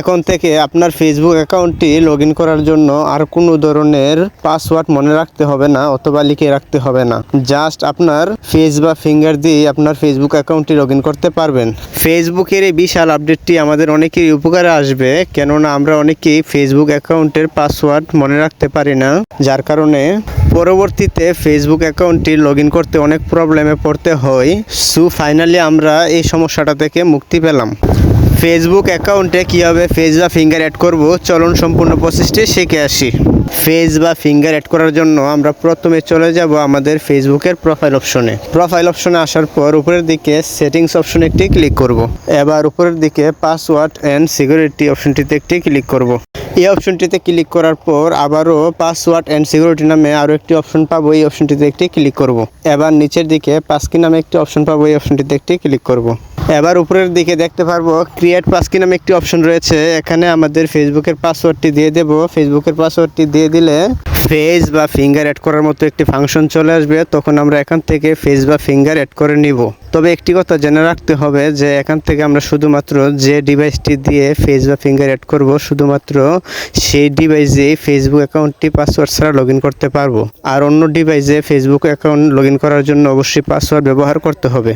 এখন থেকে আপনার ফেসবুক অ্যাকাউন্টটি লগ করার জন্য আর কোনো ধরনের পাসওয়ার্ড মনে রাখতে হবে না অথবা লিখে রাখতে হবে না। জাস্ট আপনার ফেস বা ফিঙ্গার দিয়ে আপনার ফেসবুক অ্যাকাউন্টটি লগ করতে পারবেন। ফেসবুকের এই বিশাল আপডেটটি আমাদের অনেকেরই উপকারে আসবে, কেননা আমরা অনেকেই ফেসবুক অ্যাকাউন্টের পাসওয়ার্ড মনে রাখতে পারি না, যার কারণে পরবর্তীতে ফেসবুক অ্যাকাউন্টটি লগ করতে অনেক প্রবলেমে পড়তে হয়। সু ফাইনালি আমরা এই সমস্যাটা থেকে মুক্তি পেলাম। ফেসবুক অ্যাকাউন্টে কীভাবে ফেস বা ফিঙ্গার অ্যাড করব। চলন সম্পূর্ণ প্রসেসটি শিখে আসি। ফেস বা ফিঙ্গার অ্যাড করার জন্য আমরা প্রথমে চলে যাব আমাদের ফেসবুকের প্রোফাইল অপশনে প্রোফাইল অপশনে আসার পর উপরের দিকে সেটিংস অপশনে একটি ক্লিক করব। এবার উপরের দিকে পাসওয়ার্ড অ্যান্ড সিকিউরিটি অপশনটিতে একটি ক্লিক করব। এই অপশনটিতে ক্লিক করার পর আবারও পাসওয়ার্ড অ্যান্ড সিকিউরিটি নামে আরও একটি অপশন পাবো। এই অপশনটিতে একটি ক্লিক করব। এবার নিচের দিকে পাসকি নামে একটি অপশন পাবো। এই অপশনটিতে একটি ক্লিক করব। এবার উপরের দিকে দেখতে পারব ক্রিয়েট পাসকি নামে একটি অপশন রয়েছে। এখানে আমাদের ফেসবুকের পাসওয়ার্ডটি দিয়ে দেব। ফেসবুকের পাসওয়ার্ডটি দিয়ে দিলে ফেস বা ফিঙ্গার অ্যাড করার মতো একটি ফাংশন চলে আসবে। তখন আমরা এখান থেকে ফেস বা ফিঙ্গার অ্যাড করে নিব। তবে একটি কথা জেনে রাখতে হবে যে, এখান থেকে আমরা শুধুমাত্র যে ডিভাইসটি দিয়ে ফেস বা ফিঙ্গার অ্যাড করব, শুধুমাত্র সেই ডিভাইসে ফেসবুক অ্যাকাউন্টটি পাসওয়ার্ড ছাড়া লগ করতে পারব। আর অন্য ডিভাইসে ফেসবুক অ্যাকাউন্ট লগ করার জন্য অবশ্যই পাসওয়ার্ড ব্যবহার করতে হবে।